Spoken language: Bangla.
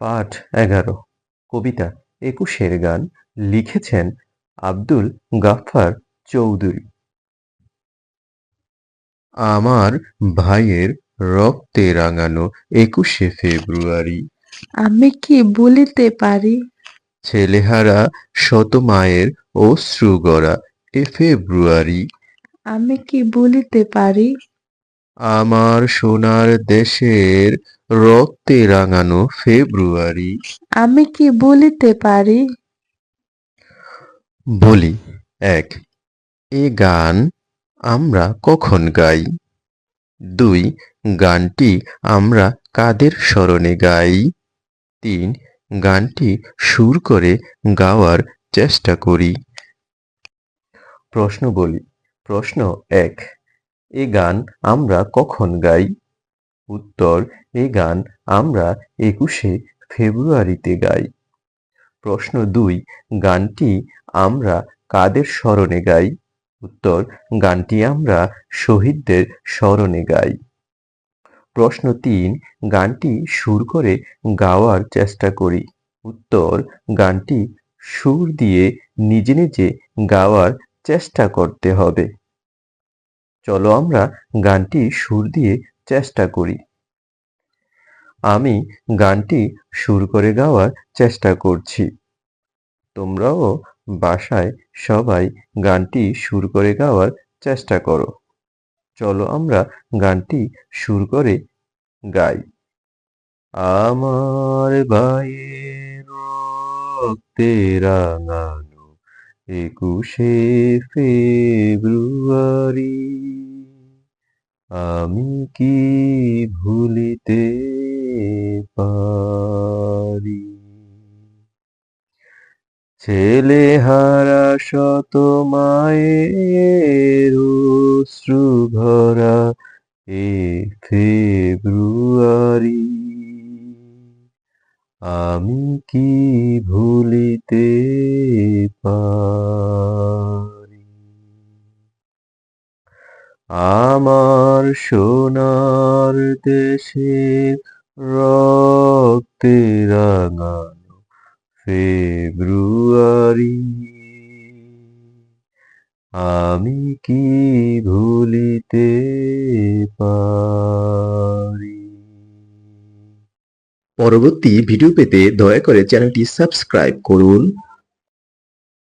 পাঠ এগারো। কবিতা একুশের গান লিখেছেন আব্দুল গাফফার চৌধুরী। আমার ভাইয়ের রক্তে রাঙানো একুশে ফেব্রুয়ারি। আমি কি বলিতে পারি? ছেলেহারা শত মায়ের অশ্রু গড়া এ ফেব্রুয়ারি। আমি কি বলিতে পারি? আমার সোনার দেশের রক্তে রাঙানো ফেব্রুয়ারি। আমি কি বলিতে পারি? বলি এক এ গান আমরা কখন গাই? দুই গানটি আমরা কাদের স্মরণে গাই? তিন গানটি সুর করে গাওয়ার চেষ্টা করি। প্রশ্ন বলি প্রশ্ন এক এ গান আমরা কখন গাই? উত্তর, এ গান আমরা একুশে ফেব্রুয়ারিতে গাই। প্রশ্ন দুই, গানটি আমরা কাদের স্মরণে গাই? উত্তর, গানটি আমরা শহীদদের স্মরণে গাই। প্রশ্ন তিন, গানটি সুর করে গাওয়ার চেষ্টা করি। উত্তর, গানটি সুর দিয়ে নিজে নিজে গাওয়ার চেষ্টা করতে হবে। চলো আমরা গানটি সুর দিয়ে চেষ্টা করি। আমি গানটি সুর করে গাওয়ার চেষ্টা করছি। তোমরাও বাসায় সবাই গানটি সুর করে গাওয়ার চেষ্টা করো। চলো আমরা গানটি সুর করে গাই। আমার রক্তে রাঙানো একুশে ফেব্রুয়ারি আমি কি ভুলিতে পারি? ছেলে হারা শত মায়ের অশ্রু ভরা এ ফেব্রুয়ারি। আমি কি ভুলিতে পারি? আমার সোনার দেশে রক্তে রাঙানো ফেব্রুয়ারি। আমি কি ভুলিতে পারি? পরবর্তী ভিডিও পেতে দয়া করে চ্যানেলটি সাবস্ক্রাইব করুন।